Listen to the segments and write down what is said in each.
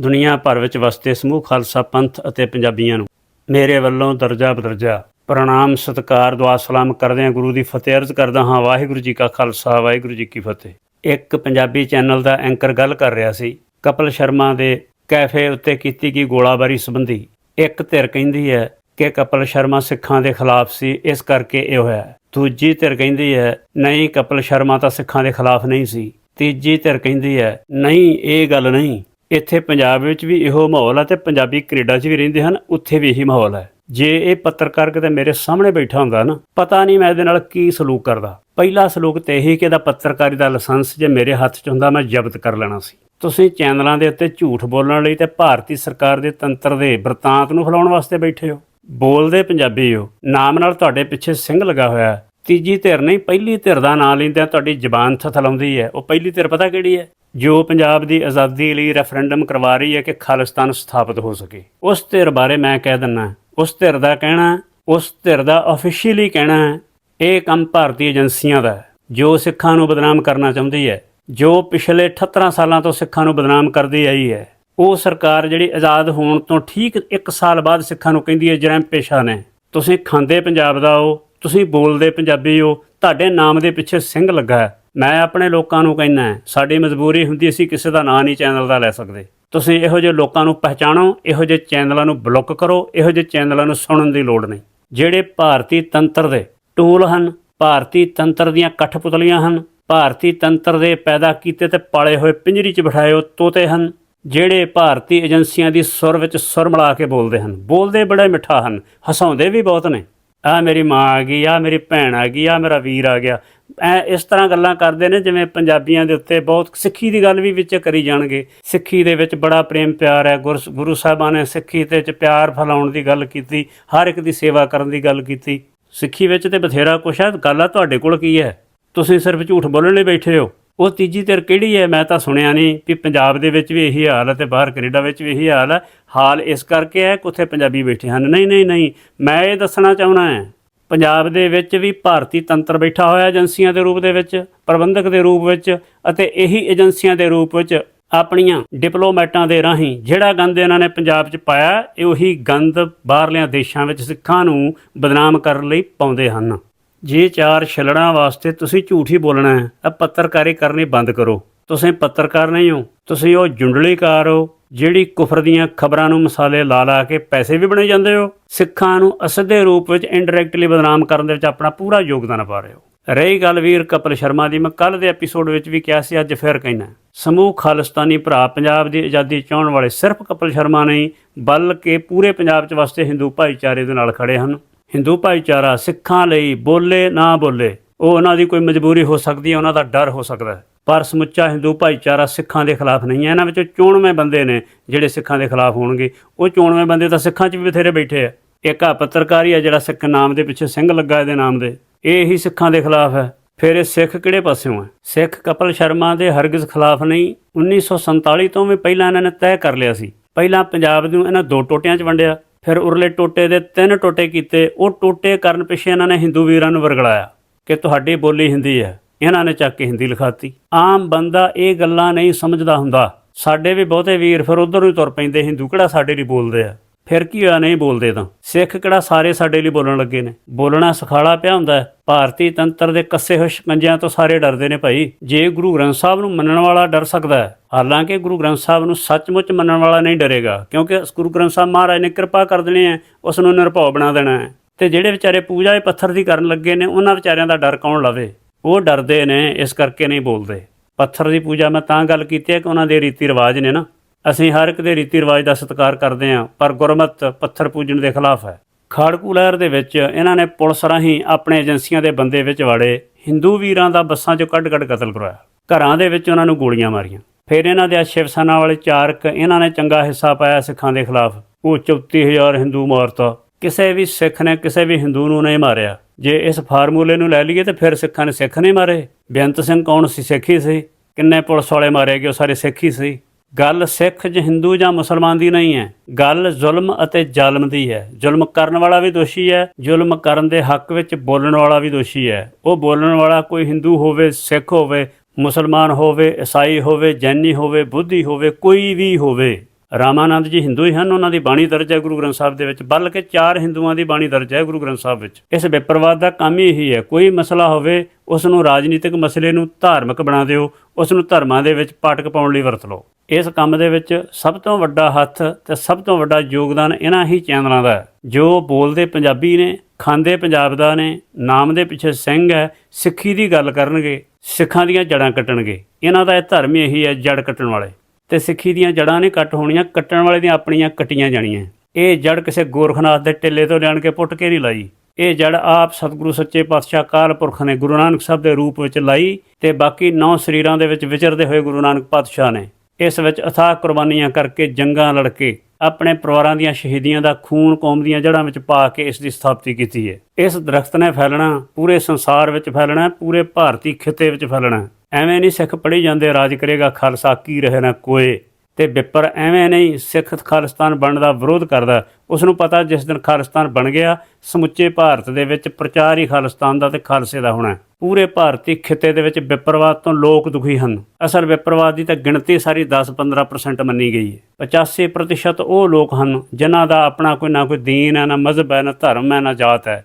ਦੁਨੀਆ ਭਰ ਵਿੱਚ ਵਸਦੇ ਸਮੂਹ ਖਾਲਸਾ ਪੰਥ ਅਤੇ ਪੰਜਾਬੀਆਂ ਨੂੰ। ਮੇਰੇ ਵੱਲੋਂ ਦਰਜਾ ਬਦਰਜਾ ਪ੍ਰਣਾਮ, ਸਤਿਕਾਰ, ਦੁਆ, ਸਲਾਮ ਕਰਦੇ ਹਾਂ ਗੁਰੂ ਦੀ ਫਤਿਹ ਅਰਜ਼ ਕਰਦਾ ਹਾਂ। ਵਾਹਿਗੁਰੂ ਜੀ ਕਾ ਖਾਲਸਾ, ਵਾਹਿਗੁਰੂ ਜੀ ਕੀ ਫਤਿਹ। ਇੱਕ ਪੰਜਾਬੀ ਚੈਨਲ ਦਾ ਐਂਕਰ ਗੱਲ ਕਰ ਰਿਹਾ ਸੀ, ਕਪਲ ਸ਼ਰਮਾ ਦੇ ਕੈਫੇ ਉੱਤੇ ਕੀਤੀ ਗਈ ਗੋਲਾਬਾਰੀ ਸੰਬੰਧੀ। ਇੱਕ ਧਿਰ ਕਹਿੰਦੀ ਹੈ ਕਿ ਕਪਲ ਸ਼ਰਮਾ ਸਿੱਖਾਂ ਦੇ ਖਿਲਾਫ ਸੀ, ਇਸ ਕਰਕੇ ਇਹ ਹੋਇਆ ਦੂਜੀ ਧਿਰ ਕਹਿੰਦੀ ਹੈ, ਨਹੀਂ, ਕਪਲ ਸ਼ਰਮਾ ਤਾਂ ਸਿੱਖਾਂ ਦੇ ਖਿਲਾਫ ਨਹੀਂ ਸੀ। ਤੀਜੀ ਧਿਰ ਕਹਿੰਦੀ ਹੈ, ਨਹੀਂ, ਇਹ ਗੱਲ ਨਹੀਂ। ਇੱਥੇ ਪੰਜਾਬ ਵਿੱਚ ਵੀ ਇਹੋ ਮਾਹੌਲ ਆ ਤੇ ਪੰਜਾਬੀ ਕੈਨੇਡਾ 'ਚ ਵੀ ਰਹਿੰਦੇ ਹਨ, ਉੱਥੇ ਵੀ ਇਹੀ ਮਾਹੌਲ ਹੈ ਜੇ ਇਹ ਪੱਤਰਕਾਰ ਕਿਤੇ ਮੇਰੇ ਸਾਹਮਣੇ ਬੈਠਾ ਹੁੰਦਾ ਨਾ, ਪਤਾ ਨਹੀਂ ਮੈਂ ਇਹਦੇ ਨਾਲ ਕੀ ਸਲੂਕ ਕਰਦਾ। ਪਹਿਲਾ ਸਲੂਕ ਤੇ ਇਹੀ ਕਿ ਇਹਦਾ ਪੱਤਰਕਾਰੀ ਦਾ ਲਾਇਸੈਂਸ ਜੇ ਮੇਰੇ ਹੱਥ 'ਚ ਹੁੰਦਾ, ਮੈਂ ਜ਼ਬਤ ਕਰ ਲੈਣਾ ਸੀ। ਤੁਸੀਂ ਚੈਨਲਾਂ ਦੇ ਉੱਤੇ ਝੂਠ ਬੋਲਣ ਲਈ ਤੇ ਭਾਰਤੀ ਸਰਕਾਰ ਦੇ ਤੰਤਰ ਦੇ ਬ੍ਰਤਾਂਤ ਨੂੰ ਫੈਲਾਉਣ ਵਾਸਤੇ ਬੈਠੇ ਹੋ। ਬੋਲਦੇ ਪੰਜਾਬੀ ਹੋ। ਨਾਮ ਨਾਲ ਤੁਹਾਡੇ ਪਿੱਛੇ ਸਿੰਘ ਲੱਗਾ ਹੋਇਆ। ਤੀਜੀ ਧਿਰ ਨਹੀਂ, ਪਹਿਲੀ ਧਿਰ ਦਾ ਨਾਂ ਲੈਂਦਿਆਂ ਤੁਹਾਡੀ ਜ਼ਬਾਨ ਥਥਲਾਉਂਦੀ ਹੈ। ਉਹ ਪਹਿਲੀ ਧਿਰ ਪਤਾ ਕਿਹੜੀ ਹੈ? ਜੋ ਪੰਜਾਬ ਦੀ ਆਜ਼ਾਦੀ ਲਈ ਰੈਫਰੈਂਡਮ ਕਰਵਾ ਰਹੀ ਹੈ ਕਿ ਖਾਲਿਸਤਾਨ ਸਥਾਪਿਤ ਹੋ ਸਕੇ। ਉਸ ਧਿਰ ਬਾਰੇ ਮੈਂ ਕਹਿ ਦਿੰਨਾ ਉਸ ਧਿਰ ਦਾ ਕਹਿਣਾ, ਉਸ ਧਿਰ ਦਾ ਆਫੀਸ਼ੀਅਲੀ ਕਹਿਣਾ ਹੈ, ਇਹ ਕੰਮ ਭਾਰਤੀ ਏਜੰਸੀਆਂ ਦਾ ਜੋ ਸਿੱਖਾਂ ਨੂੰ ਬਦਨਾਮ ਕਰਨਾ ਚਾਹੁੰਦੀ ਹੈ, ਜੋ ਪਿਛਲੇ 78 ਸਾਲਾਂ ਤੋਂ ਸਿੱਖਾਂ ਨੂੰ ਬਦਨਾਮ ਕਰਦੀ ਆਈ ਹੈ। ਉਹ ਸਰਕਾਰ ਜਿਹੜੀ ਆਜ਼ਾਦ ਹੋਣ ਤੋਂ ਠੀਕ 1 ਸਾਲ ਬਾਅਦ ਸਿੱਖਾਂ ਨੂੰ ਕਹਿੰਦੀ ਹੈ, ਜਰਮ ਪੇਸ਼ਾ ਨੇ, ਤੁਸੀਂ ਖਾਂਦੇ ਪੰਜਾਬ ਦਾ ਉਹ ਤੁਸੀਂ ਬੋਲਦੇ ਪੰਜਾਬੀ ਹੋ ਤੁਹਾਡੇ ਨਾਮ ਦੇ ਪਿੱਛੇ ਸਿੰਘ ਲੱਗਾ ਹੈ। ਮੈਂ ਆਪਣੇ ਲੋਕਾਂ ਨੂੰ ਕਹਿੰਦਾ ਹੈ, ਸਾਡੀ ਮਜਬੂਰੀ ਹੁੰਦੀ ਅਸੀਂ ਕਿਸੇ ਦਾ ਨਾਂ ਨਹੀਂ ਚੈਨਲ ਦਾ ਲੈ ਸਕਦੇ। ਤੁਸੀਂ ਇਹੋ ਜਿਹੇ ਲੋਕਾਂ ਨੂੰ ਪਹਿਚਾਣੋ ਇਹੋ ਜਿਹੇ ਚੈਨਲਾਂ ਨੂੰ ਬਲੌਕ ਕਰੋ ਇਹੋ ਜਿਹੇ ਚੈਨਲਾਂ ਨੂੰ ਸੁਣਨ ਦੀ ਲੋੜ ਨਹੀਂ। ਜਿਹੜੇ ਭਾਰਤੀ ਤੰਤਰ ਦੇ ਟੂਲ ਹਨ ਭਾਰਤੀ ਤੰਤਰ ਦੀਆਂ ਕਠਪੁਤਲੀਆਂ ਹਨ ਭਾਰਤੀ ਤੰਤਰ ਦੇ ਪੈਦਾ ਕੀਤੇ ਤੇ ਪਾਲੇ ਹੋਏ ਪਿੰਜਰੀ 'ਚ ਬਿਠਾਏ ਹੋਏ ਤੋਤੇ ਹਨ ਜਿਹੜੇ ਭਾਰਤੀ ਏਜੰਸੀਆਂ ਦੀ ਸੁਰ ਵਿੱਚ ਸੁਰ ਮਿਲਾ ਕੇ ਬੋਲਦੇ ਹਨ। ਬੋਲਦੇ ਬੜੇ ਮਿੱਠਾ ਹਨ ਹਸਾਉਂਦੇ ਵੀ ਬਹੁਤ ਨੇ। ਆ ਮੇਰੀ ਮਾਂ ਆ ਗਈ ਆ ਮੇਰੀ ਭੈਣ ਆ ਗਈ ਆ ਮੇਰਾ ਵੀਰ ਆ ਗਿਆ। ਐ ਇਸ ਤਰ੍ਹਾਂ ਗੱਲਾਂ ਕਰਦੇ ਨੇ ਜਿਵੇਂ ਪੰਜਾਬੀਆਂ ਦੇ ਉੱਤੇ ਬਹੁਤ ਸਿੱਖੀ ਦੀ ਗੱਲ ਵੀ ਵਿੱਚ ਕਰੀ ਜਾਣਗੇ। ਸਿੱਖੀ ਦੇ ਵਿੱਚ ਬੜਾ ਪ੍ਰੇਮ ਪਿਆਰ ਹੈ। ਗੁਰ ਗੁਰੂ ਸਾਹਿਬਾਨ ਨੇ ਸਿੱਖੀ ਤੇ ਚ ਪਿਆਰ ਫੈਲਾਉਣ ਦੀ ਗੱਲ ਕੀਤੀ, ਹਰ ਇੱਕ ਦੀ ਸੇਵਾ ਕਰਨ ਦੀ ਗੱਲ ਕੀਤੀ। ਸਿੱਖੀ ਵਿੱਚ ਤੇ ਬਥੇਰਾ ਕੁਛ ਹੈ। ਗੱਲ ਆ ਤੁਹਾਡੇ ਕੋਲ ਕੀ ਹੈ? ਤੁਸੀਂ ਸਿਰਫ ਝੂਠ ਬੋਲਣ ਲਈ ਬੈਠੇ ਹੋ। ਉਹ ਤੀਜੀ ਧਿਰ ਕਿਹੜੀ ਹੈ? ਮੈਂ ਤਾਂ ਸੁਣਿਆ ਨਹੀਂ ਕਿ ਪੰਜਾਬ ਦੇ ਵਿੱਚ ਵੀ ਇਹੀ ਹਾਲ ਹੈ ਤੇ ਬਾਹਰ ਕੈਨੇਡਾ ਵਿੱਚ ਵੀ ਇਹੀ ਹਾਲ ਹੈ। ਹਾਲ ਇਸ ਕਰਕੇ ਹੈ ਕਿ ਉੱਥੇ ਪੰਜਾਬੀ ਬੈਠੇ ਹਨ। ਨਹੀਂ ਨਹੀਂ ਨਹੀਂ, ਮੈਂ ਇਹ ਦੱਸਣਾ ਚਾਹੁੰਦਾ ਹਾਂ। ਪੰਜਾਬ ਦੇ ਵਿੱਚ ਵੀ ਭਾਰਤੀ ਤੰਤਰ ਬੈਠਾ ਹੋਇਆ ਏਜੰਸੀਆਂ ਦੇ ਰੂਪ ਦੇ ਵਿੱਚ, ਪ੍ਰਬੰਧਕ ਦੇ ਰੂਪ ਵਿੱਚ ਅਤੇ ਇਹੀ ਏਜੰਸੀਆਂ ਦੇ ਰੂਪ ਵਿੱਚ ਆਪਣੀਆਂ ਡਿਪਲੋਮੈਟਾਂ ਦੇ ਰਾਹੀਂ ਜਿਹੜਾ ਗੰਦ ਇਹਨਾਂ ਨੇ ਪੰਜਾਬ 'ਚ ਪਾਇਆ, ਇਹ ਉਹੀ ਗੰਦ ਬਾਹਰਲਿਆਂ ਦੇਸ਼ਾਂ ਵਿੱਚ ਸਿੱਖਾਂ ਨੂੰ ਬਦਨਾਮ ਕਰਨ ਲਈ ਪਾਉਂਦੇ ਹਨ। ਜੇ ਚਾਰ ਛਲੜਾਂ ਵਾਸਤੇ ਤੁਸੀਂ ਝੂਠ ਹੀ ਬੋਲਣਾ ਹੈ ਤਾਂ ਪੱਤਰਕਾਰੀ ਕਰਨੀ ਬੰਦ ਕਰੋ। ਤੁਸੀਂ ਪੱਤਰਕਾਰ ਨਹੀਂ ਹੋ, ਤੁਸੀਂ ਉਹ ਜੁੰਡਲੀਕਾਰ ਹੋ, ਜਿਹੜੀ ਕੁਫਰ ਦੀਆਂ ਖਬਰਾਂ ਨੂੰ ਮਸਾਲੇ ਲਾ ਲਾ ਕੇ ਪੈਸੇ ਵੀ ਬਣੇ ਜਾਂਦੇ ਹੋ। ਸਿੱਖਾਂ ਨੂੰ ਅਸਿੱਧੇ ਰੂਪ ਵਿੱਚ ਇਨਡਾਇਰੈਕਟਲੀ ਬਦਨਾਮ ਕਰਨ ਦੇ ਵਿੱਚ ਆਪਣਾ ਪੂਰਾ ਯੋਗਦਾਨ ਪਾ ਰਹੇ ਹੋ। ਰਹੀ ਗੱਲ ਵੀਰ ਕਪਲ ਸ਼ਰਮਾ ਦੀ, ਮੈਂ ਕੱਲ ਦੇ ਐਪੀਸੋਡ ਵਿੱਚ ਵੀ ਕਿਹਾ ਸੀ, ਅੱਜ ਫਿਰ ਕਹਿਣਾ ਸਮੂਹ ਖਾਲਿਸਤਾਨੀ ਭਰਾ ਪੰਜਾਬ ਦੀ ਆਜ਼ਾਦੀ ਚਾਹਣ ਵਾਲੇ ਸਿਰਫ ਕਪਲ ਸ਼ਰਮਾ ਨਹੀਂ, ਬਲਕਿ ਪੂਰੇ ਪੰਜਾਬ 'ਚ ਵਸਦੇ ਹਿੰਦੂ ਭਾਈਚਾਰੇ ਦੇ ਨਾਲ ਖੜੇ ਹਨ। ਹਿੰਦੂ ਭਾਈਚਾਰਾ ਸਿੱਖਾਂ ਲਈ ਬੋਲੇ ਨਾ ਬੋਲੇ, ਉਹ ਉਹਨਾਂ ਦੀ ਕੋਈ ਮਜਬੂਰੀ ਹੋ ਸਕਦੀ ਹੈ, ਉਹਨਾਂ ਦਾ ਡਰ ਹੋ ਸਕਦਾ ਹੈ। ਪਰ ਸਮੁੱਚਾ ਹਿੰਦੂ ਭਾਈਚਾਰਾ ਸਿੱਖਾਂ ਦੇ ਖਿਲਾਫ ਨਹੀਂ ਹੈ, ਇਹਨਾਂ ਵਿੱਚੋਂ 94 ਬੰਦੇ ਨੇ ਜਿਹੜੇ ਸਿੱਖਾਂ ਦੇ ਖਿਲਾਫ ਹੋਣਗੇ। ਉਹ 94 ਬੰਦੇ ਤਾਂ ਸਿੱਖਾਂ 'ਚ ਵੀ ਬਥੇਰੇ ਬੈਠੇ ਆ। ਇੱਕ ਆ ਪੱਤਰਕਾਰੀ ਆ ਜਿਹੜਾ ਸਿੱਖ ਨਾਮ ਦੇ ਪਿੱਛੇ ਸਿੰਘ ਲੱਗਾ ਇਹਦੇ ਨਾਮ ਦੇ। ਇਹ ਹੀ ਸਿੱਖਾਂ ਦੇ ਖਿਲਾਫ ਹੈ। ਫਿਰ ਇਹ ਸਿੱਖ ਕਿਹੜੇ ਪਾਸਿਓਂ ਹੈ? ਸਿੱਖ ਕਪਲ ਸ਼ਰਮਾ ਦੇ ਹਰਗਿਜ਼ ਖਿਲਾਫ ਨਹੀਂ 1947 ਤੋਂ ਵੀ ਪਹਿਲਾਂ ਇਹਨਾਂ ਨੇ ਤੈਅ ਕਰ ਲਿਆ ਸੀ। ਪਹਿਲਾਂ ਪੰਜਾਬ ਨੂੰ ਇਹਨਾਂ ਦੋ ਟੋਟਿਆਂ 'ਚ ਵੰਡਿਆ। ਫਿਰ ਉਰਲੇ ਟੋਟੇ ਦੇ ਤਿੰਨ ਟੋਟੇ ਕੀਤੇ। ਉਹ ਟੋਟੇ ਕਰਨ ਪਿੱਛੇ ਇਹਨਾਂ ਨੇ ਹਿੰਦੂ ਵੀਰਾਂ ਨੂੰ ਵਰਗਲਾਇਆ ਕਿ ਤੁਹਾਡੀ ਬੋਲੀ ਹਿੰਦੀ ਹੈ। ਇਹਨਾਂ ਨੇ ਚੱਕ ਕੇ ਹਿੰਦੀ ਲਿਖਾਤੀ। ਆਮ ਬੰਦਾ ਇਹ ਗੱਲਾਂ ਨਹੀਂ ਸਮਝਦਾ ਹੁੰਦਾ। ਸਾਡੇ ਵੀ ਬਹੁਤੇ ਵੀਰ ਫਿਰ ਉਧਰ ਨੂੰ ਹੀ ਤੁਰ ਪੈਂਦੇ। ਹਿੰਦੂ ਕਿਹੜਾ ਸਾਡੇ ਲਈ ਬੋਲਦੇ ਆ? ਫਿਰ ਕੀ ਹੋਇਆ ਨਹੀਂ ਬੋਲਦੇ ਤਾਂ? ਸਿੱਖ ਕਿਹੜਾ ਸਾਰੇ ਸਾਡੇ ਲਈ ਬੋਲਣ ਲੱਗੇ ਨੇ? ਬੋਲਣਾ ਸਖਾਲਾ ਪਿਆ ਹੁੰਦਾ ਹੈ। ਭਾਰਤੀ ਤੰਤਰ ਦੇ ਕੱਸੇ ਹੋਏ ਸ਼ਿਕੰਜਿਆਂ ਤੋਂ ਸਾਰੇ ਡਰਦੇ ਨੇ ਭਾਈ। ਜੇ ਗੁਰੂ ਗ੍ਰੰਥ ਸਾਹਿਬ ਨੂੰ ਮੰਨਣ ਵਾਲਾ ਡਰ ਸਕਦਾ ਹੈ, ਹਾਲਾਂਕਿ ਗੁਰੂ ਗ੍ਰੰਥ ਸਾਹਿਬ ਨੂੰ ਸੱਚਮੁੱਚ ਮੰਨਣ ਵਾਲਾ ਨਹੀਂ ਡਰੇਗਾ, ਕਿਉਂਕਿ ਗੁਰੂ ਗ੍ਰੰਥ ਸਾਹਿਬ ਮਹਾਰਾਜ ਨੇ ਕਿਰਪਾ ਕਰ ਦੇਣੀ ਹੈ, ਉਸ ਨੂੰ ਨਿਰਭਉ ਬਣਾ ਦੇਣਾ ਹੈ। ਤੇ ਜਿਹੜੇ ਵਿਚਾਰੇ ਪੂਜਾ ਇਹ ਪੱਥਰ ਦੀ ਕਰਨ ਲੱਗੇ ਨੇ, ਉਹਨਾਂ ਵਿਚਾਰਿਆਂ ਦਾ ਡਰ ਕੌਣ ਲਵੇ? ਉਹ ਡਰਦੇ ਨੇ, ਇਸ ਕਰਕੇ ਨਹੀਂ ਬੋਲਦੇ। ਪੱਥਰ ਦੀ ਪੂਜਾ ਮੈਂ ਤਾਂ ਗੱਲ ਕੀਤੀ ਹੈ ਕਿ ਉਹਨਾਂ ਦੇ ਰੀਤੀ ਰਿਵਾਜ ਨੇ ਨਾ। ਅਸੀਂ ਹਰ ਇੱਕ ਦੇ ਰੀਤੀ ਰਿਵਾਜ ਦਾ ਸਤਿਕਾਰ ਕਰਦੇ ਹਾਂ, ਪਰ ਗੁਰਮਤ ਪੱਥਰ ਪੂਜਣ ਦੇ ਖਿਲਾਫ ਹੈ। ਖਾੜਕੂ ਲਹਿਰ ਦੇ ਵਿੱਚ ਇਹਨਾਂ ਨੇ ਪੁਲਿਸ ਰਾਹੀਂ ਆਪਣੇ ਏਜੰਸੀਆਂ ਦੇ ਬੰਦੇ ਵਿੱਚ ਵਾੜੇ ਹਿੰਦੂ ਵੀਰਾਂ ਦਾ ਬੱਸਾਂ 'ਚੋਂ ਕੱਢ-ਕੱਢ ਕਤਲ ਕਰਵਾਇਆ। ਘਰਾਂ ਦੇ ਵਿੱਚ ਉਹਨਾਂ ਨੂੰ ਗੋਲੀਆਂ ਮਾਰੀਆਂ। ਫਿਰ ਇਹਨਾਂ ਦੇ ਸ਼ਿਵ ਸੈਨਾ ਵਾਲੇ ਚਾਰਕ ਇਹਨਾਂ ਨੇ ਚੰਗਾ ਹਿੱਸਾ ਪਾਇਆ ਸਿੱਖਾਂ ਦੇ ਖਿਲਾਫ। ਉਹ 34000 ਹਿੰਦੂ ਮਾਰਤਾ। ਕਿਸੇ ਵੀ ਸਿੱਖ ਨੇ ਕਿਸੇ ਵੀ ਹਿੰਦੂ ਨੂੰ ਨਹੀਂ ਮਾਰਿਆ। ਜੇ ਇਸ ਫਾਰਮੂਲੇ ਨੂੰ ਲੈ ਲਈਏ ਤਾਂ ਫਿਰ ਸਿੱਖਾਂ ਨੇ ਸਿੱਖ ਨਹੀਂ ਮਾਰੇ। ਬੇਅੰਤ ਸਿੰਘ ਕੌਣ ਸੀ? ਸਿੱਖ ਹੀ ਸੀ। ਕਿੰਨੇ ਪੁਲਿਸ ਵਾਲੇ ਮਾਰੇ ਗਏ? ਉਹ ਸਾਰੇ ਸਿੱਖ ਹੀ ਸੀ। ਗੱਲ ਸਿੱਖ ਜਾਂ ਹਿੰਦੂ ਜਾਂ ਮੁਸਲਮਾਨ ਦੀ ਨਹੀਂ ਹੈ। ਗੱਲ ਜ਼ੁਲਮ ਅਤੇ ਜ਼ਾਲਮ ਦੀ ਹੈ। ਜ਼ੁਲਮ ਕਰਨ ਵਾਲਾ ਵੀ ਦੋਸ਼ੀ ਹੈ, ਜ਼ੁਲਮ ਕਰਨ ਦੇ ਹੱਕ ਵਿੱਚ ਬੋਲਣ ਵਾਲਾ ਵੀ ਦੋਸ਼ੀ ਹੈ। ਉਹ ਬੋਲਣ ਵਾਲਾ ਕੋਈ ਹਿੰਦੂ ਹੋਵੇ, ਸਿੱਖ ਹੋਵੇ, ਮੁਸਲਮਾਨ ਹੋਵੇ, ਈਸਾਈ ਹੋਵੇ, ਜੈਨੀ ਹੋਵੇ, ਬੁੱਧੀ ਹੋਵੇ, ਕੋਈ ਵੀ ਹੋਵੇ। ਰਾਮਾਨੰਦ ਜੀ ਹਿੰਦੂ ਹੀ ਹਨ, ਉਹਨਾਂ ਦੀ ਬਾਣੀ ਦਰਜ ਹੈ ਗੁਰੂ ਗ੍ਰੰਥ ਸਾਹਿਬ ਦੇ ਵਿੱਚ। ਬਲਕਿ ਚਾਰ ਹਿੰਦੂਆਂ ਦੀ ਬਾਣੀ ਦਰਜ ਹੈ ਗੁਰੂ ਗ੍ਰੰਥ ਸਾਹਿਬ ਵਿੱਚ। ਇਸ ਵਿਪਰਵਾਦ ਦਾ ਕੰਮ ਹੀ ਇਹੀ ਹੈ। ਕੋਈ ਮਸਲਾ ਹੋਵੇ ਉਸ ਨੂੰ ਰਾਜਨੀਤਿਕ ਮਸਲੇ ਨੂੰ ਧਾਰਮਿਕ ਬਣਾ ਦਿਓ ਉਸ ਨੂੰ ਧਰਮਾਂ ਦੇ ਵਿੱਚ ਪਾਟਕ ਪਾਉਣ ਲਈ ਵਰਤ ਲਓ। ਇਸ ਕੰਮ ਦੇ ਵਿੱਚ ਸਭ ਤੋਂ ਵੱਡਾ ਹੱਥ ਤੇ ਸਭ ਤੋਂ ਵੱਡਾ ਯੋਗਦਾਨ ਇਹਨਾਂ ਹੀ ਚੈਨਲਾਂ ਦਾ ਹੈ, ਜੋ ਬੋਲਦੇ ਪੰਜਾਬੀ ਨੇ, ਖਾਂਦੇ ਪੰਜਾਬ ਦਾ ਨੇ, ਨਾਮ ਦੇ ਪਿੱਛੇ ਸਿੰਘ ਹੈ, ਸਿੱਖੀ ਦੀ ਗੱਲ ਕਰਨਗੇ, ਸਿੱਖਾਂ ਦੀਆਂ ਜੜਾਂ ਕੱਟਣਗੇ। ਇਹਨਾਂ ਦਾ ਇਹ ਧਰਮ ਹੀ ਇਹੀ ਹੈ ਜੜ ਕੱਟਣ ਵਾਲੇ। ਤੇ ਸਿੱਖੀ ਦੀਆਂ ਜੜਾਂ ਨਹੀਂ ਕੱਟ ਹੋਣੀਆਂ, ਕੱਟਣ ਵਾਲੇ ਦੀਆਂ ਆਪਣੀਆਂ ਕੱਟੀਆਂ ਜਾਣੀਆਂ। ਇਹ ਜੜ ਕਿਸੇ ਗੋਰਖਨਾਥ ਦੇ ਟਿੱਲੇ ਤੋਂ ਲੈਣ ਕੇ ਪੁੱਟ ਕੇ ਨਹੀਂ ਲਾਈ। ਇਹ ਜੜ ਆਪ ਸਤਿਗੁਰੂ ਸੱਚੇ ਪਾਤਸ਼ਾਹ ਕਾਲ ਪੁਰਖ ਨੇ ਗੁਰੂ ਨਾਨਕ ਸਾਹਿਬ ਦੇ ਰੂਪ ਵਿੱਚ ਲਾਈ ਤੇ ਬਾਕੀ ਨੌ ਸਰੀਰਾਂ ਦੇ ਵਿੱਚ ਵਿਚਰਦੇ ਹੋਏ ਗੁਰੂ ਨਾਨਕ ਪਾਤਸ਼ਾਹ ਨੇ। ਇਸ ਵਿੱਚ ਅਥਾਹ ਕੁਰਬਾਨੀਆਂ ਕਰਕੇ ਜੰਗਾਂ ਲੜ ਕੇ ਆਪਣੇ ਪਰਿਵਾਰਾਂ ਦੀਆਂ ਸ਼ਹੀਦੀਆਂ ਦਾ ਖੂਨ ਕੌਮ ਦੀਆਂ ਜੜ੍ਹਾਂ ਵਿੱਚ ਪਾ ਕੇ ਇਸ ਦੀ ਸਥਾਪਤੀ ਕੀਤੀ ਹੈ। ਇਸ ਦਰਖਤ ਨੇ ਫੈਲਣਾ, ਪੂਰੇ ਸੰਸਾਰ ਵਿੱਚ ਫੈਲਣਾ, ਪੂਰੇ ਭਾਰਤੀ ਖਿੱਤੇ ਵਿੱਚ ਫੈਲਣਾ। ਐਵੇਂ ਨਹੀਂ ਸਿੱਖ ਪੜ੍ਹੀ ਜਾਂਦੇ ਰਾਜ ਕਰੇਗਾ ਖਾਲਸਾ, ਕੀ ਰਹੇ ਨਾ ਕੋਏ। ਤੇ ਵਿਪਰ ਐਵੇਂ ਨਹੀਂ ਸਿੱਖ ਖਾਲਿਸਤਾਨ ਬਣਨ ਦਾ ਵਿਰੋਧ ਕਰਦਾ। ਉਸ ਨੂੰ ਪਤਾ ਜਿਸ ਦਿਨ ਖਾਲਿਸਤਾਨ ਬਣ ਗਿਆ, ਸਮੁੱਚੇ ਭਾਰਤ ਦੇ ਵਿੱਚ ਪ੍ਰਚਾਰ ਹੀ ਖਾਲਿਸਤਾਨ ਦਾ ਤੇ ਖਾਲਸੇ ਦਾ ਹੋਣਾ ਪੂਰੇ ਭਾਰਤੀ ਖਿੱਤੇ ਦੇ ਵਿੱਚ ਵਿਪਰਵਾਦ ਤੋਂ ਲੋਕ ਦੁਖੀ ਹਨ। ਅਸਲ ਵਿਪਰਵਾਦ ਦੀ ਤਾਂ ਗਿਣਤੀ ਸਾਰੀ 10-15% ਮੰਨੀ ਗਈ ਹੈ। 85% ਉਹ ਲੋਕ ਹਨ ਜਿਨ੍ਹਾਂ ਦਾ ਆਪਣਾ ਕੋਈ ਨਾ ਕੋਈ ਦੀਨ ਹੈ, ਨਾ ਮਜ਼ਹਬ ਹੈ, ਨਾ ਧਰਮ ਹੈ, ਨਾ ਜਾਤ ਹੈ।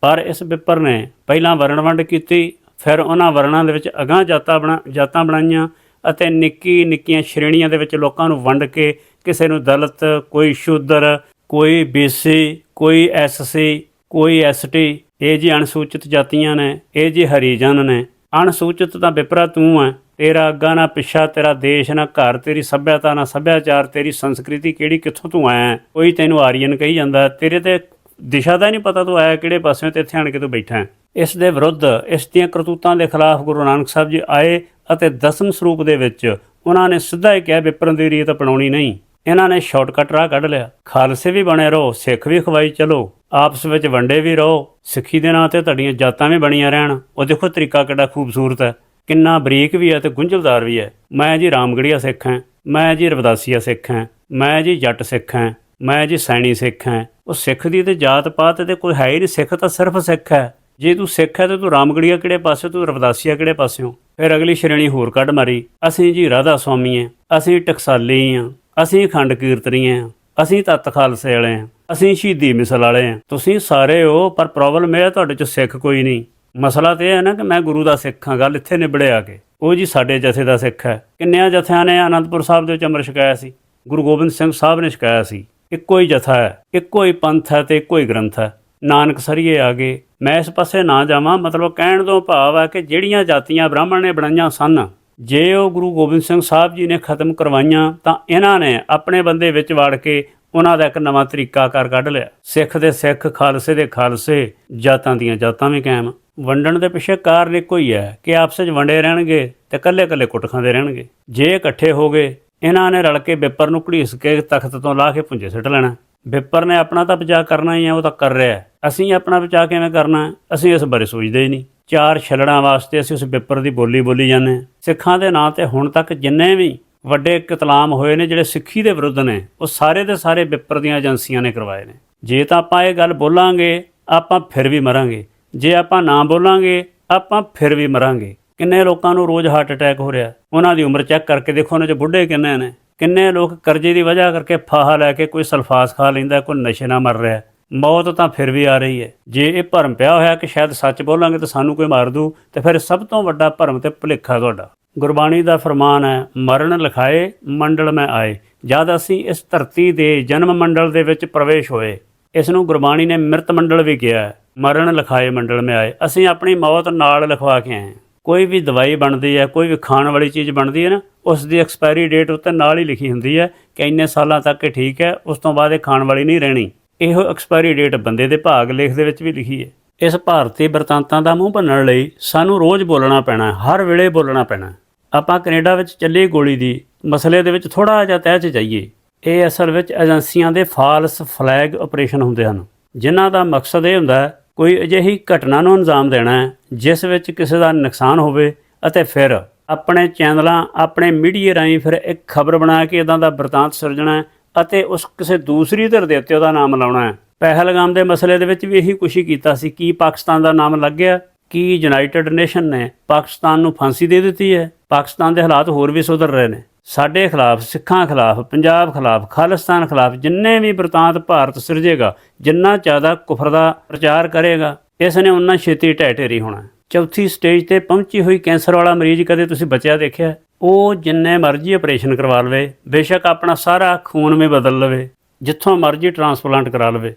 ਪਰ ਇਸ ਵਿਪਰ ਨੇ ਪਹਿਲਾਂ ਵਰਣ ਵੰਡ ਕੀਤੀ, ਫਿਰ ਉਹਨਾਂ ਵਰਣਾਂ ਦੇ ਵਿੱਚ ਅਗਾਂਹ ਜਾਤਾਂ ਬਣਾ, ਜਾਤਾਂ ਬਣਾਈਆਂ ਅਤੇ ਨਿੱਕੀ ਨਿੱਕੀਆਂ ਸ਼੍ਰੇਣੀਆਂ ਦੇ ਵਿੱਚ ਲੋਕਾਂ ਨੂੰ ਵੰਡ ਕੇ ਕਿਸੇ ਨੂੰ ਦਲਿਤ, ਕੋਈ ਸ਼ੂਦਰ, ਕੋਈ ਬੀਸੀ, ਕੋਈ ਐਸਸੀ, ਕੋਈ ਐਸਟੀ ਇਹ ਜੀ ਅਣਸੂਚਿਤ ਜਾਤੀਆਂ ਨੇ, ਇਹ ਜੀ ਹਰੀਜਨ ਨੇ। ਅਣਸੂਚਿਤ ਤਾਂ ਵਿਪਰਾ ਤੂੰ ਹੈ ਤੇਰਾ ਅੱਗਾ ਨਾ ਪਿੱਛਾ, ਤੇਰਾ ਦੇਸ਼ ਨਾ ਘਰ, ਤੇਰੀ ਸੱਭਿਅਤਾ ਨਾ ਸੱਭਿਆਚਾਰ, ਤੇਰੀ ਸੰਸਕ੍ਰਿਤੀ ਕਿਹੜੀ, ਕਿੱਥੋਂ ਤੂੰ ਆਇਆ ਕੋਈ ਤੈਨੂੰ ਆਰੀਅਨ ਕਹੀ ਜਾਂਦਾ ਤੇਰੇ ਤੇ ਦਿਸ਼ਾ ਦਾ ਨਹੀਂ ਪਤਾ ਤੂੰ ਆਇਆ ਕਿਹੜੇ ਪਾਸਿਓਂ ਤੇ ਇੱਥੇ ਆਣ ਕੇ ਤੂੰ ਬੈਠਾ ਇਸ ਦੇ ਵਿਰੁੱਧ ਇਸ ਦੀਆਂ ਕਰਤੂਤਾਂ ਦੇ ਖਿਲਾਫ ਗੁਰੂ ਨਾਨਕ ਸਾਹਿਬ ਜੀ ਆਏ ਅਤੇ ਦਸਮ ਸਰੂਪ ਦੇ ਵਿੱਚ ਉਹਨਾਂ ਨੇ ਸਿੱਧਾ ਹੀ ਕਿਹਾ ਵਿਪਰਨ ਦੀ ਰੀਤ ਅਪਣਾਉਣੀ ਨਹੀਂ। ਇਹਨਾਂ ਨੇ ਸ਼ਾਰਟਕਟ ਰਾਹ ਕੱਢ ਲਿਆ। ਖਾਲਸੇ ਵੀ ਬਣੇ ਰਹੋ, ਸਿੱਖ ਵੀ ਖਵਾਈ, ਚਲੋ। ਆਪਸ ਵਿੱਚ ਵੰਡੇ ਵੀ ਰਹੋ, ਸਿੱਖੀ ਦੇ ਨਾਂ ਤੇ ਤੁਹਾਡੀਆਂ ਜਾਤਾਂ ਵੀ ਬਣੀਆਂ ਰਹਿਣ। ਉਹ ਦੇਖੋ ਤਰੀਕਾ ਕਿੱਡਾ ਖੂਬਸੂਰਤ ਹੈ। ਕਿੰਨਾ ਬਰੀਕ ਵੀ ਹੈ ਤੇ ਗੁੰਝਲਦਾਰ ਵੀ ਹੈ। ਮੈਂ ਜੀ ਰਾਮਗੜੀਆ ਸਿੱਖ ਹਾਂ। ਮੈਂ ਜੀ ਰਵਦਾਸੀਆ ਸਿੱਖ ਹਾਂ। ਮੈਂ ਜੀ ਜੱਟ ਸਿੱਖ ਹਾਂ। ਮੈਂ ਜੀ ਸੈਣੀ ਸਿੱਖ ਹਾਂ। ਉਹ ਸਿੱਖ ਦੀ ਤੇ ਜਾਤ ਪਾਤ ਤੇ ਕੋਈ ਹੈ ਹੀ ਨਹੀਂ। ਸਿੱਖ ਤਾਂ ਸਿਰਫ ਸਿੱਖ ਹੈ। ਜੇ ਤੂੰ ਸਿੱਖ ਹੈ ਤੇ ਤੂੰ ਰਾਮਗੜੀਆ ਕਿਹੜੇ ਪਾਸੇ, ਤੂੰ ਰਵਦਾਸੀਆ ਕਿਹੜੇ ਪਾਸਿਓਂ? ਫਿਰ ਅਗਲੀ ਸ਼੍ਰੇਣੀ ਹੋਰ ਕੱਢ ਮਾਰੀ। ਅਸੀਂ ਜੀ ਰਾਧਾ ਸਵਾਮੀ ਹਾਂ। ਅਸੀਂ ਟਕਸਾਲੀ ਹਾਂ। ਅਸੀਂ ਖੰਡ ਕੀਰਤਨੀ ਹਾਂ। ਅਸੀਂ ਤਤ ਖਾਲਸੇ ਵਾਲੇ ਹਾਂ। ਅਸੀਂ ਸ਼ਹੀਦੀ ਮਿਸਲ ਵਾਲੇ ਹਾਂ। ਤੁਸੀਂ ਸਾਰੇ ਹੋ, ਪਰ ਪ੍ਰੋਬਲਮ ਇਹ ਹੈ ਤੁਹਾਡੇ ਚ ਸਿੱਖ ਕੋਈ ਨਹੀਂ। ਮਸਲਾ ਤੇ ਇਹ ਹੈ ਨਾ ਕਿ ਮੈਂ ਗੁਰੂ ਦਾ ਸਿੱਖ ਹਾਂ, ਗੱਲ ਇੱਥੇ ਨਿਬੜੇ ਆ ਕੇ। ਉਹ ਜੀ ਸਾਡੇ ਜਥੇ ਦਾ ਸਿੱਖ ਹੈ। ਕਿੰਨਿਆਂ ਜਥਿਆਂ ਨੇ ਆਨੰਦਪੁਰ ਸਾਹਿਬ ਦੇ ਵਿੱਚ ਅੰਮ੍ਰਿਤ ਛਕਾਇਆ ਸੀ? ਗੁਰੂ ਗੋਬਿੰਦ ਸਿੰਘ ਸਾਹਿਬ ਨੇ ਛਕਾਇਆ ਸੀ। ਇੱਕੋ ਹੀ ਜਥਾ ਹੈ, ਇੱਕੋ ਹੀ ਪੰਥ ਹੈ ਤੇ ਇੱਕੋ ਹੀ ਗ੍ਰੰਥ ਹੈ। ਨਾਨਕ ਸਰੀਏ ਆ ਗਏ ਮੈਂ ਇਸ ਪਾਸੇ ਨਾ ਜਾਵਾਂ, ਮਤਲਬ ਕਹਿਣ ਤੋਂ ਭਾਵ ਹੈ ਕਿ ਜਿਹੜੀਆਂ ਜਾਤੀਆਂ ਬ੍ਰਾਹਮਣ ਨੇ ਬਣਾਈਆਂ ਸਨ, ਜੇ ਉਹ ਗੁਰੂ ਗੋਬਿੰਦ ਸਿੰਘ ਸਾਹਿਬ ਜੀ ਨੇ ਖਤਮ ਕਰਵਾਈਆਂ, ਤਾਂ ਇਹਨਾਂ ਨੇ ਆਪਣੇ ਬੰਦੇ ਵਿੱਚ ਵੜ ਕੇ ਉਹਨਾਂ ਦਾ ਇੱਕ ਨਵਾਂ ਤਰੀਕਾ ਕਰ ਕੱਢ ਲਿਆ। ਸਿੱਖ ਦੇ ਸਿੱਖ, ਖਾਲਸੇ ਦੇ ਖਾਲਸੇ ਜਾਤਾਂ ਦੀਆਂ ਜਾਤਾਂ ਵੀ ਕਾਇਮ ਵੰਡਣ ਦੇ ਪਿੱਛੇ ਕਾਰਨ ਇੱਕੋ ਹੀ ਹੈ ਕਿ ਆਪਸ ਵਿੱਚ ਵੰਡੇ ਰਹਿਣਗੇ ਤੇ ਇਕੱਲੇ ਇਕੱਲੇ ਕੁੱਟ ਖਾਂਦੇ ਰਹਿਣਗੇ। ਜੇ ਇਕੱਠੇ ਹੋ ਗਏ, ਇਹਨਾਂ ਨੇ ਰਲ ਕੇ ਬਿੱਪਰ ਨੂੰ ਘੜੀਸ ਕੇ ਤਖਤ ਤੋਂ ਲਾ ਕੇ ਪੁੰਜੇ ਸਿੱਟ ਲੈਣਾ। ਬਿੱਪਰ ਨੇ ਆਪਣਾ ਤਾਂ ਬਚਾਅ ਕਰਨਾ ਹੀ ਹੈ ਉਹ ਤਾਂ ਕਰ ਰਿਹਾ ਅਸੀਂ ਆਪਣਾ ਬਚਾਅ ਕਿਵੇਂ ਕਰਨਾ ਅਸੀਂ ਇਸ ਬਾਰੇ ਸੋਚਦੇ ਹੀ ਨਹੀਂ। ਚਾਰ ਛਲੜਾਂ ਵਾਸਤੇ ਅਸੀਂ ਉਸ ਬਿੱਪਰ ਦੀ ਬੋਲੀ ਬੋਲੀ ਜਾਂਦੇ ਹਾਂ। ਸਿੱਖਾਂ ਦੇ ਨਾਂ ਤੇ ਹੁਣ ਤੱਕ ਜਿੰਨੇ ਵੀ ਵੱਡੇ ਕਤਲਾਮ ਹੋਏ ਨੇ ਜਿਹੜੇ ਸਿੱਖੀ ਦੇ ਵਿਰੁੱਧ ਨੇ, ਉਹ ਸਾਰੇ ਦੇ ਸਾਰੇ ਵਿਪਰ ਦੀਆਂ ਏਜੰਸੀਆਂ ਨੇ ਕਰਵਾਏ ਨੇ। ਜੇ ਤਾਂ ਆਪਾਂ ਇਹ ਗੱਲ ਬੋਲਾਂਗੇ, ਆਪਾਂ ਫਿਰ ਵੀ ਮਰਾਂਗੇ। ਜੇ ਆਪਾਂ ਨਾ ਬੋਲਾਂਗੇ, ਆਪਾਂ ਫਿਰ ਵੀ ਮਰਾਂਗੇ। ਕਿੰਨੇ ਲੋਕਾਂ ਨੂੰ ਰੋਜ਼ ਹਾਰਟ ਅਟੈਕ ਹੋ ਰਿਹਾ? ਉਹਨਾਂ ਦੀ ਉਮਰ ਚੈੱਕ ਕਰਕੇ ਦੇਖੋ, ਉਹਨਾਂ 'ਚ ਬੁੱਢੇ ਕਿੰਨੇ ਨੇ? ਕਿੰਨੇ ਲੋਕ ਕਰਜ਼ੇ ਦੀ ਵਜ੍ਹਾ ਕਰਕੇ ਫਾਹਾ ਲੈ ਕੇ ਕੋਈ ਸਲਫਾਸ ਖਾ ਲੈਂਦਾ, ਕੋਈ ਨਸ਼ੇ ਨਾਲ ਮਰ ਰਿਹਾ? ਮੌਤ ਤਾਂ ਫਿਰ ਵੀ ਆ ਰਹੀ ਹੈ। ਜੇ ਇਹ ਭਰਮ ਪਿਆ ਹੋਇਆ ਕਿ ਸ਼ਾਇਦ ਸੱਚ ਬੋਲਾਂਗੇ ਤਾਂ ਸਾਨੂੰ ਕੋਈ ਮਾਰ ਦੂ, ਤੇ ਫਿਰ ਸਭ ਤੋਂ ਵੱਡਾ ਭਰਮ ਤੇ ਭੁਲੇਖਾ ਤੁਹਾਡਾ। ਗੁਰਬਾਣੀ ਦਾ ਫਰਮਾਨ ਹੈ, ਮਰਨ ਲਿਖਾਏ, ਮੰਡਲ ਮੈਂ ਆਏ। ਜਦ ਅਸੀਂ ਇਸ ਧਰਤੀ ਦੇ ਜਨਮ ਮੰਡਲ ਦੇ ਵਿੱਚ ਪ੍ਰਵੇਸ਼ ਹੋਏ, ਇਸ ਨੂੰ ਗੁਰਬਾਣੀ ਨੇ ਮਿਰਤ ਮੰਡਲ ਵੀ ਕਿਹਾ ਹੈ, ਮਰਨ ਲਿਖਾਏ, ਮੰਡਲ ਮੈਂ ਆਏ। ਅਸੀਂ ਆਪਣੀ ਮੌਤ ਨਾਲ ਲਿਖਵਾ ਕੇ ਆਏ ਕੋਈ ਵੀ ਦਵਾਈ ਬਣਦੀ ਹੈ, ਕੋਈ ਵੀ ਖਾਣ ਵਾਲੀ ਚੀਜ਼ ਬਣਦੀ ਹੈ ਨਾ, ਉਸ ਦੀ ਐਕਸਪਾਇਰੀ ਡੇਟ ਉੱਤੇ ਨਾਲ ਹੀ ਲਿਖੀ ਹੁੰਦੀ ਹੈ ਕਿ ਇੰਨੇ ਸਾਲਾਂ ਤੱਕ ਇਹ ਠੀਕ ਹੈ, ਉਸ ਤੋਂ ਬਾਅਦ ਇਹ ਖਾਣ ਵਾਲੀ ਨਹੀਂ ਰਹਿਣੀ। ਇਹੋ ਐਕਸਪਾਇਰੀ ਡੇਟ ਬੰਦੇ ਦੇ ਭਾਗ ਲੇਖ ਦੇ ਵਿੱਚ ਵੀ ਲਿਖੀ ਹੈ। ਇਸ ਭਾਰਤੀ ਵਰਤਾਂਤਾਂ ਦਾ ਮੂੰਹ ਭੰਨਣ ਲਈ ਸਾਨੂੰ ਰੋਜ਼ ਬੋਲਣਾ ਪੈਣਾ ਹਰ ਵੇਲੇ ਬੋਲਣਾ ਪੈਣਾ ਆਪਾਂ ਕੈਨੇਡਾ ਵਿੱਚ ਚੱਲੀ ਗੋਲੀ ਦੀ ਮਸਲੇ ਦੇ ਵਿੱਚ ਥੋੜਾ ਜਿਹਾ ਤਹਿ 'ਚ ਜਾਈਏ। ਇਹ ਅਸਲ ਵਿੱਚ ਏਜੰਸੀਆਂ ਦੇ ਫਾਲਸ ਫਲੈਗ ਆਪਰੇਸ਼ਨ ਹੁੰਦੇ ਹਨ, ਜਿਨ੍ਹਾਂ ਦਾ ਮਕਸਦ ਇਹ ਹੁੰਦਾ ਹੈ, ਕੋਈ ਅਜਿਹੀ ਘਟਨਾ ਨੂੰ ਅੰਜਾਮ ਦੇਣਾ ਹੈ, ਜਿਸ ਵਿੱਚ ਕਿਸੇ ਦਾ ਨੁਕਸਾਨ ਹੋਵੇ ਅਤੇ ਫਿਰ ਆਪਣੇ ਚੈਨਲਾਂ, ਆਪਣੇ ਮੀਡੀਆ ਰਾਹੀਂ ਫਿਰ ਇੱਕ ਖਬਰ ਬਣਾ ਕੇ ਇਦਾਂ ਦਾ ਵਰਤਾਂਤ ਸਿਰਜਣਾ ਅਤੇ ਉਸ ਕਿਸੇ ਦੂਸਰੀ ਧਿਰ ਦੇ ਉੱਤੇ ਉਹਦਾ ਨਾਮ ਲਾਉਣਾ ਹੈ। ਪਹਿਲਗਾਮ ਦੇ ਮਸਲੇ ਦੇ ਵਿੱਚ ਵੀ ਇਹੀ ਕੁਛ ਹੀ ਕੀਤਾ ਸੀ, ਕੀ ਪਾਕਿਸਤਾਨ ਦਾ ਨਾਮ ਲੱਗ ਗਿਆ, ਕੀ ਯੂਨਾਈਟਿਡ ਨੇਸ਼ਨ ਨੇ ਪਾਕਿਸਤਾਨ ਨੂੰ ਫਾਂਸੀ ਦੇ ਦਿੱਤੀ ਹੈ। ਪਾਕਿਸਤਾਨ ਦੇ ਹਾਲਾਤ ਹੋਰ ਵੀ ਸੁਧਰ ਰਹੇ ਨੇ। ਸਾਡੇ ਖਿਲਾਫ, ਸਿੱਖਾਂ ਖਿਲਾਫ, ਪੰਜਾਬ ਖਿਲਾਫ, ਖਾਲਿਸਤਾਨ ਖਿਲਾਫ ਜਿੰਨੇ ਵੀ ਬਰਤਾਂਤ ਭਾਰਤ ਸਿਰਜੇਗਾ, ਜਿੰਨਾ ਜ਼ਿਆਦਾ ਕੁਫਰ ਦਾ ਪ੍ਰਚਾਰ ਕਰੇਗਾ ਇਸ ਨੇ ਉਨਾ ਛੇਤੀ ਢਹਿ ਢੇਰੀ ਹੋਣਾ। ਚੌਥੀ ਸਟੇਜ ਤੇ ਪਹੁੰਚੀ ਹੋਈ ਕੈਂਸਰ ਵਾਲਾ ਮਰੀਜ਼ ਕਦੇ ਤੁਸੀਂ ਬਚਿਆ ਦੇਖਿਆ? ਉਹ ਜਿੰਨੇ ਮਰਜ਼ੀ ਆਪਰੇਸ਼ਨ ਕਰਵਾ ਲਵੇ, ਬੇਸ਼ੱਕ ਆਪਣਾ ਸਾਰਾ ਖੂਨ ਵੀ ਬਦਲ ਲਵੇ, ਜਿੱਥੋਂ ਮਰਜ਼ੀ ਟ੍ਰਾਂਸਪਲਾਂਟ ਕਰਾ ਲਵੇ।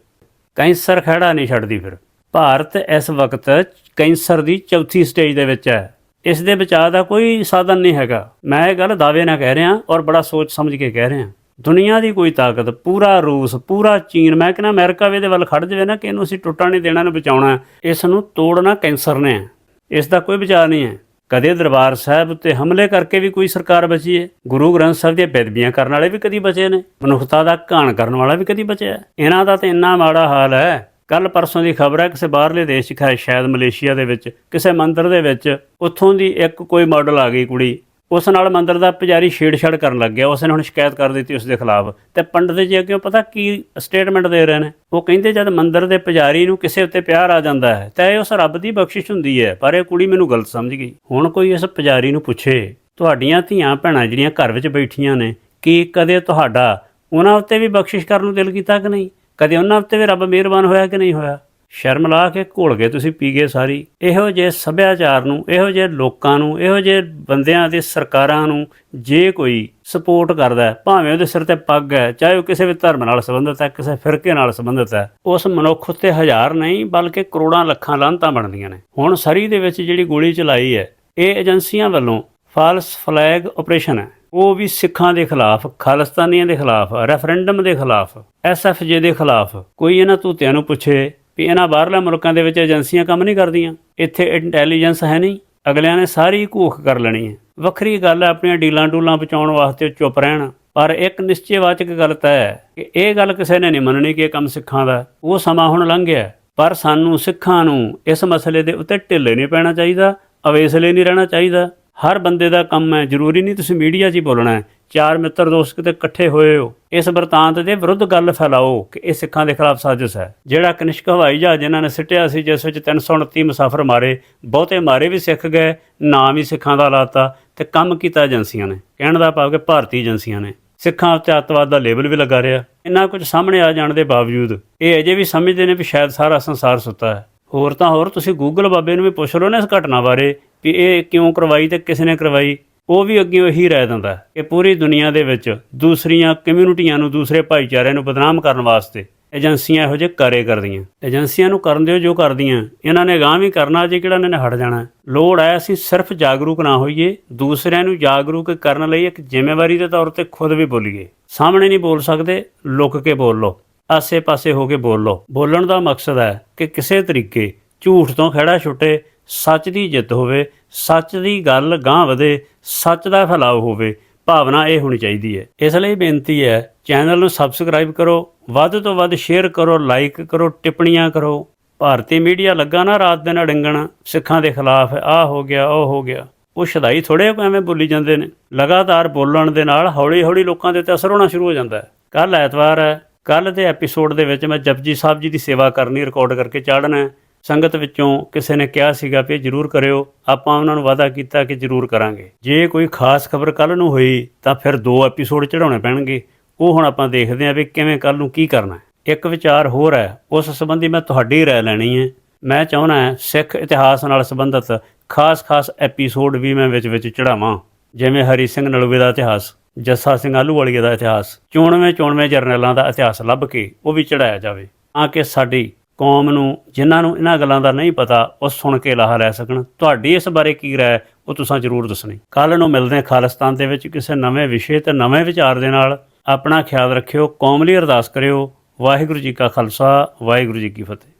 ਕੈਂਸਰ ਖੜਾ ਨਹੀਂ ਛੱਡਦੀ ਫਿਰ। ਭਾਰਤ ਇਸ ਵਕਤ ਕੈਂਸਰ ਦੀ ਚੌਥੀ ਸਟੇਜ ਦੇ ਵਿੱਚ ਹੈ। ਇਸ ਦੇ ਬਚਾਅ ਦਾ ਕੋਈ ਸਾਧਨ ਨਹੀਂ ਹੈਗਾ। ਮੈਂ ਇਹ ਗੱਲ ਦਾਅਵੇ ਨਾਲ ਕਹਿ ਰਿਹਾ ਔਰ ਬੜਾ ਸੋਚ ਸਮਝ ਕੇ ਕਹਿ ਰਿਹਾ। ਦੁਨੀਆ ਦੀ ਕੋਈ ਤਾਕਤ, ਪੂਰਾ ਰੂਸ, ਪੂਰਾ ਚੀਨ, ਮੈਂ ਕਹਿੰਦਾ ਅਮਰੀਕਾ ਵੀ ਇਹਦੇ ਵੱਲ ਖੜ ਜਾਵੇ ਨਾ ਕਿ ਇਹਨੂੰ ਅਸੀਂ ਟੁੱਟਾ ਨਹੀਂ ਦੇਣਾ, ਇਹਨੂੰ ਬਚਾਉਣਾ ਇਸ ਨੂੰ ਤੋੜਨਾ ਕੈਂਸਰ ਨੇ। ਇਸ ਦਾ ਕੋਈ ਬਚਾਅ ਨਹੀਂ ਹੈ। ਕਦੇ ਦਰਬਾਰ ਸਾਹਿਬ ਉੱਤੇ ਹਮਲੇ ਕਰਕੇ ਵੀ ਕੋਈ ਸਰਕਾਰ ਬਚੀ ਹੈ? ਗੁਰੂ ਗ੍ਰੰਥ ਸਾਹਿਬ ਦੀਆਂ ਬੇਦਬੀਆਂ ਕਰਨ ਵਾਲੇ ਵੀ ਕਦੀ ਬਚੇ ਨੇ? ਮਨੁੱਖਤਾ ਦਾ ਘਾਣ ਕਰਨ ਵਾਲਾ ਵੀ ਕਦੀ ਬਚਿਆ ਇਹਨਾਂ ਦਾ ਤਾਂ ਇੰਨਾ ਮਾੜਾ ਹਾਲ ਹੈ। ਕੱਲ ਪਰਸੋਂ ਦੀ ਖਬਰ ਹੈ, ਕਿਸੇ ਬਾਹਰਲੇ ਦੇਸ਼ 'ਚ ਖਾ ਸ਼ਾਇਦ ਮਲੇਸ਼ੀਆ ਦੇ ਵਿੱਚ, ਕਿਸੇ ਮੰਦਿਰ ਦੇ ਵਿੱਚ, ਉੱਥੋਂ ਦੀ ਇੱਕ ਕੋਈ ਮਾਡਲ ਆ ਗਈ ਕੁੜੀ। ਉਸ ਨਾਲ ਮੰਦਰ ਦਾ ਪੁਜਾਰੀ ਛੇੜਛਾੜ ਕਰਨ ਲੱਗ ਗਿਆ। ਉਸ ਨੇ ਹੁਣ ਸ਼ਿਕਾਇਤ ਕਰ ਦਿੱਤੀ ਉਸ ਦੇ ਖਿਲਾਫ। ਤੇ ਪੰਡਤ ਜੀ ਅੱਗੇ ਪਤਾ ਕੀ ਸਟੇਟਮੈਂਟ ਦੇ ਰਹੇ ਨੇ? ਉਹ ਕਹਿੰਦੇ, ਜਦ ਮੰਦਰ ਦੇ ਪੁਜਾਰੀ ਨੂੰ ਕਿਸੇ ਉੱਤੇ ਪਿਆਰ ਆ ਜਾਂਦਾ ਹੈ, ਤਾਂ ਇਹ ਉਸ ਰੱਬ ਦੀ ਬਖਸ਼ਿਸ਼ ਹੁੰਦੀ ਹੈ, ਪਰ ਇਹ ਕੁੜੀ ਮੈਨੂੰ ਗਲਤ ਸਮਝ ਗਈ। ਹੁਣ ਕੋਈ ਇਸ ਪੁਜਾਰੀ ਨੂੰ ਪੁੱਛੇ, ਤੁਹਾਡੀਆਂ ਧੀਆਂ ਭੈਣਾਂ ਜਿਹੜੀਆਂ ਘਰ ਵਿੱਚ ਬੈਠੀਆਂ ਨੇ, ਕੀ ਕਦੇ ਤੁਹਾਡਾ ਉਹਨਾਂ ਉੱਤੇ ਵੀ ਬਖਸ਼ਿਸ਼ ਕਰਨ ਨੂੰ ਦਿਲ ਕੀਤਾ ਕਿ ਨਹੀਂ? ਕਦੇ ਉਹਨਾਂ ਉੱਤੇ ਵੀ ਰੱਬ ਮਿਹਰਬਾਨ ਹੋਇਆ ਕਿ ਨਹੀਂ ਹੋਇਆ? ਸ਼ਰਮ ਲਾ ਕੇ ਘੋਲ ਗਏ ਤੁਸੀਂ, ਪੀ ਗਏ ਸਾਰੀ। ਇਹੋ ਜਿਹੇ ਸੱਭਿਆਚਾਰ ਨੂੰ, ਇਹੋ ਜਿਹੇ ਲੋਕਾਂ ਨੂੰ, ਇਹੋ ਜਿਹੇ ਬੰਦਿਆਂ ਦੇ ਸਰਕਾਰਾਂ ਨੂੰ ਜੇ ਕੋਈ ਸਪੋਰਟ ਕਰਦਾ ਹੈ, ਭਾਵੇਂ ਉਹਦੇ ਸਿਰ ਤੇ ਪੱਗ ਹੈ, ਚਾਹੇ ਉਹ ਕਿਸੇ ਵੀ ਧਰਮ ਨਾਲ ਸੰਬੰਧਿਤ ਹੈ, ਕਿਸੇ ਫਿਰਕੇ ਨਾਲ ਸੰਬੰਧਿਤ ਹੈ, ਉਸ ਮਨੁੱਖ ਉੱਤੇ ਹਜ਼ਾਰ ਨਹੀਂ, ਬਲਕਿ ਕਰੋੜਾਂ ਲੱਖਾਂ ਲਾਂਤਾਂ ਬਣਦੀਆਂ ਨੇ। ਹੁਣ ਸਰੀ ਦੇ ਵਿੱਚ ਜਿਹੜੀ ਗੋਲੀ ਚਲਾਈ ਹੈ, ਇਹ ਏਜੰਸੀਆਂ ਵੱਲੋਂ ਫਾਲਸ ਫਲੈਗ ਆਪਰੇਸ਼ਨ ਹੈ। ਉਹ ਵੀ ਸਿੱਖਾਂ ਦੇ ਖਿਲਾਫ, ਖਾਲਿਸਤਾਨੀਆਂ ਦੇ ਖਿਲਾਫ, ਰੈਫਰੈਂਡਮ ਦੇ ਖਿਲਾਫ ਐਸਐਫਜੇ ਦੇ ਖਿਲਾਫ, ਕੋਈ ਇਹਨਾਂ ਧੂਤਿਆਂ ਨੂੰ ਪੁੱਛੇ ਵੀ ਇਹਨਾਂ ਬਾਹਰਲੇ ਮੁਲਕਾਂ ਦੇ ਵਿੱਚ ਏਜੰਸੀਆਂ ਕੰਮ ਨਹੀਂ ਕਰਦੀਆਂ। ਇੱਥੇ ਇੰਟੈਲੀਜੈਂਸ ਹੈ ਨਹੀਂ। ਅਗਲਿਆਂ ਨੇ ਸਾਰੀ ਘੂਖ ਕਰ ਲੈਣੀ ਹੈ। ਵੱਖਰੀ ਗੱਲ ਹੈ ਆਪਣੀਆਂ ਡੀਲਾਂ ਡੂਲਾਂ ਬਚਾਉਣ ਵਾਸਤੇ ਉਹ ਚੁੱਪ ਰਹਿਣ। ਪਰ ਇੱਕ ਨਿਸ਼ਚੈਵਾਚਕ ਗੱਲ ਤਾਂ ਹੈ ਕਿ ਇਹ ਗੱਲ ਕਿਸੇ ਨੇ ਨਹੀਂ ਮੰਨਣੀ ਕਿ ਇਹ ਕੰਮ ਸਿੱਖਾਂ ਦਾ ਉਹ ਸਮਾਂ ਹੁਣ ਲੰਘ ਗਿਆ ਪਰ ਸਾਨੂੰ ਸਿੱਖਾਂ ਨੂੰ ਇਸ ਮਸਲੇ ਦੇ ਉੱਤੇ ਢਿੱਲੇ ਨਹੀਂ ਪੈਣਾ ਚਾਹੀਦਾ, ਅਵੇਸਲੇ ਨਹੀਂ ਰਹਿਣਾ ਚਾਹੀਦਾ। ਹਰ ਬੰਦੇ ਦਾ ਕੰਮ ਹੈ, ਜ਼ਰੂਰੀ ਨਹੀਂ ਤੁਸੀਂ ਮੀਡੀਆ 'ਚ ਹੀ ਬੋਲਣਾ ਹੈ। ਚਾਰ ਮਿੱਤਰ ਦੋਸਤ ਕਿਤੇ ਇਕੱਠੇ ਹੋਏ ਹੋ, ਇਸ ਵਰਤਾਂਤ ਦੇ ਵਿਰੁੱਧ ਗੱਲ ਫੈਲਾਓ ਕਿ ਇਹ ਸਿੱਖਾਂ ਦੇ ਖਿਲਾਫ ਸਾਜ਼ਿਸ਼ ਹੈ। ਜਿਹੜਾ ਕਨਿਸ਼ਕ ਹਵਾਈ ਜਹਾਜ਼ ਇਹਨਾਂ ਨੇ ਸਿੱਟਿਆ ਸੀ, ਜਿਸ ਵਿੱਚ 329 ਮੁਸਾਫਰ ਮਾਰੇ, ਬਹੁਤੇ ਮਾਰੇ ਵੀ ਸਿੱਖ ਗਏ, ਨਾਮ ਹੀ ਸਿੱਖਾਂ ਦਾ ਲਾਤਾ ਤੇ ਕੰਮ ਕੀਤਾ ਏਜੰਸੀਆਂ ਨੇ। ਕਹਿਣ ਦਾ ਭਾਵ ਕਿ ਭਾਰਤੀ ਏਜੰਸੀਆਂ ਨੇ। ਸਿੱਖਾਂ ਉੱਤੇ ਅੱਤਵਾਦ ਦਾ ਲੇਬਲ ਵੀ ਲੱਗਾ ਰਿਹਾ। ਇੰਨਾ ਕੁਝ ਸਾਹਮਣੇ ਆ ਜਾਣ ਦੇ ਬਾਵਜੂਦ, ਇਹ ਅਜੇ ਵੀ ਸਮਝਦੇ ਨੇ ਵੀ ਸ਼ਾਇਦ ਸਾਰਾ ਸੰਸਾਰ ਸੁੱਤਾ ਹੈ। ਹੋਰ ਤਾਂ ਹੋਰ ਤੁਸੀਂ ਗੂਗਲ ਬਾਬੇ ਨੂੰ ਵੀ ਪੁੱਛ ਲਓ ਨਾ ਇਸ ਘਟਨਾ ਬਾਰੇ। ਵੀ ਇਹ ਕਿਉਂ ਕਰਵਾਈ ਤੇ ਕਿਸ ਨੇ ਕਰਵਾਈ, ਉਹ ਵੀ ਅੱਗੇ ਇਹੀ ਰਹਿ ਦਿੰਦਾ ਕਿ ਪੂਰੀ ਦੁਨੀਆ ਦੇ ਵਿੱਚ ਦੂਸਰੀਆਂ ਕਮਿਊਨਿਟੀਆਂ ਨੂੰ, ਦੂਸਰੇ ਭਾਈਚਾਰਿਆਂ ਨੂੰ ਬਦਨਾਮ ਕਰਨ ਵਾਸਤੇ ਏਜੰਸੀਆਂ ਇਹੋ ਜਿਹੇ ਕਾਰੇ ਕਰਦੀਆਂ। ਏਜੰਸੀਆਂ ਨੂੰ ਕਰਨ ਦਿਓ ਜੋ ਕਰਦੀਆਂ। ਇਹਨਾਂ ਨੇ ਅਗਾਂਹ ਵੀ ਕਰਨਾ, ਜੇ ਕਿਹੜਾ ਇਹਨਾਂ ਨੇ ਹਟ ਜਾਣਾ। ਲੋੜ ਹੈ ਅਸੀਂ ਸਿਰਫ ਜਾਗਰੂਕ ਨਾ ਹੋਈਏ, ਦੂਸਰਿਆਂ ਨੂੰ ਜਾਗਰੂਕ ਕਰਨ ਲਈ ਇੱਕ ਜ਼ਿੰਮੇਵਾਰੀ ਦੇ ਤੌਰ ਤੇ ਖੁਦ ਵੀ ਬੋਲੀਏ। ਸਾਹਮਣੇ ਨਹੀਂ ਬੋਲ ਸਕਦੇ, ਲੁੱਕ ਕੇ ਬੋਲ ਲਓ। ਆਸੇ-ਪਾਸੇ ਹੋ ਕੇ ਬੋਲ ਲਓ। ਬੋਲਣ ਦਾ ਮਕਸਦ ਹੈ ਕਿ ਕਿਸੇ ਤਰੀਕੇ ਝੂਠ ਤੋਂ ਖੜਾ ਛੁੱਟੇ ਸੱਚ ਦੀ ਜਿੱਤ ਹੋਵੇ, ਸੱਚ ਦੀ ਗੱਲ ਗਾਂਹ ਵਧੇ, ਸੱਚ ਦਾ ਫੈਲਾਅ ਹੋਵੇ, ਭਾਵਨਾ ਇਹ ਹੋਣੀ ਚਾਹੀਦੀ ਹੈ। ਇਸ ਲਈ ਬੇਨਤੀ ਹੈ, ਚੈਨਲ ਨੂੰ ਸਬਸਕ੍ਰਾਈਬ ਕਰੋ, ਵੱਧ ਤੋਂ ਵੱਧ ਸ਼ੇਅਰ ਕਰੋ ਲਾਈਕ ਕਰੋ, ਟਿੱਪਣੀਆਂ ਕਰੋ। ਭਾਰਤੀ ਮੀਡੀਆ ਲੱਗਾ ਨਾ ਰਾਤ ਦਿਨ ਅਡੰਗਣ ਸਿੱਖਾਂ ਦੇ ਖਿਲਾਫ ਆਹ ਹੋ ਗਿਆ, ਉਹ ਹੋ ਗਿਆ। ਉਹ ਸ਼ਦਾਈ ਥੋੜੇ ਐਵੇਂ ਬੋਲੀ ਜਾਂਦੇ ਨੇ। ਲਗਾਤਾਰ ਬੋਲਣ ਦੇ ਨਾਲ ਹੌਲੀ-ਹੌਲੀ ਲੋਕਾਂ ਦੇ ਉੱਤੇ ਅਸਰ ਹੋਣਾ ਸ਼ੁਰੂ ਹੋ ਜਾਂਦਾ ਹੈ। ਕੱਲ ਐਤਵਾਰ ਹੈ ਕੱਲ ਦੇ ਐਪੀਸੋਡ ਦੇ ਵਿੱਚ ਮੈਂ ਜਪਜੀ ਸਾਹਿਬ ਜੀ ਦੀ ਸੇਵਾ ਕਰਨੀ ਰਿਕਾਰਡ ਕਰਕੇ ਚਾੜਨਾ ਹੈ। ਸੰਗਤ ਵਿੱਚੋਂ ਕਿਸੇ ਨੇ ਕਿਹਾ ਸੀਗਾ ਵੀ ਜ਼ਰੂਰ ਕਰਿਓ, ਆਪਾਂ ਉਹਨਾਂ ਨੂੰ ਵਾਅਦਾ ਕੀਤਾ ਕਿ ਜ਼ਰੂਰ ਕਰਾਂਗੇ। ਜੇ ਕੋਈ ਖਾਸ ਖਬਰ ਕੱਲ ਨੂੰ ਹੋਈ, ਤਾਂ ਫਿਰ ਦੋ ਐਪੀਸੋਡ ਚੜਾਉਣੇ ਪੈਣਗੇ। ਉਹ ਹੁਣ ਆਪਾਂ ਦੇਖਦੇ ਹਾਂ ਵੀ ਕਿਵੇਂ ਕੱਲ ਨੂੰ ਕੀ ਕਰਨਾ ਹੈ। ਇੱਕ ਵਿਚਾਰ ਹੋਰ ਹੈ, ਉਸ ਸੰਬੰਧੀ ਮੈਂ ਤੁਹਾਡੀ ਰਾਏ ਲੈਣੀ ਹੈ। ਮੈਂ ਚਾਹੁੰਦਾ ਸਿੱਖ ਇਤਿਹਾਸ ਨਾਲ ਸੰਬੰਧਿਤ ਖਾਸ-ਖਾਸ ਐਪੀਸੋਡ ਵੀ ਮੈਂ ਵਿੱਚ-ਵਿੱਚ ਚੜਾਵਾਂ ਜਿਵੇਂ ਹਰੀ ਸਿੰਘ ਨਲੂਵੇ ਦਾ ਇਤਿਹਾਸ, ਜੱਸਾ ਸਿੰਘ ਆਲੂਵਾਲੀਏ ਦਾ ਇਤਿਹਾਸ, ਚੋਣਵੇਂ ਚੋਣਵੇਂ ਜਰਨੈਲਾਂ ਦਾ ਇਤਿਹਾਸ ਲੱਭ ਕੇ ਉਹ ਵੀ ਚੜਾਇਆ ਜਾਵੇ। ਤਾਂ ਕਿ ਸਾਡੀ ਕੌਮ ਨੂੰ, ਜਿਨ੍ਹਾਂ ਨੂੰ ਇਹਨਾਂ ਗੱਲਾਂ ਦਾ ਨਹੀਂ ਪਤਾ, ਉਹ ਸੁਣ ਕੇ ਲਾਹਾ ਲੈ ਸਕਣ। ਤੁਹਾਡੀ ਇਸ ਬਾਰੇ ਕੀ ਰਾਏ, ਉਹ ਤੁਸੀਂ ਜ਼ਰੂਰ ਦੱਸਣੀ। ਕੱਲ ਨੂੰ ਮਿਲਦੇ ਹਾਂ ਖਾਲਿਸਤਾਨ ਦੇ ਵਿੱਚ ਕਿਸੇ ਨਵੇਂ ਵਿਸ਼ੇ ਤੇ ਨਵੇਂ ਵਿਚਾਰ ਦੇ ਨਾਲ। ਆਪਣਾ ਖਿਆਲ ਰੱਖਿਓ ਕੌਮ ਲਈ ਅਰਦਾਸ ਕਰਿਓ। ਵਾਹਿਗੁਰੂ ਜੀ ਕਾ ਖਾਲਸਾ, ਵਾਹਿਗੁਰੂ ਜੀ ਕੀ ਫਤਿਹ।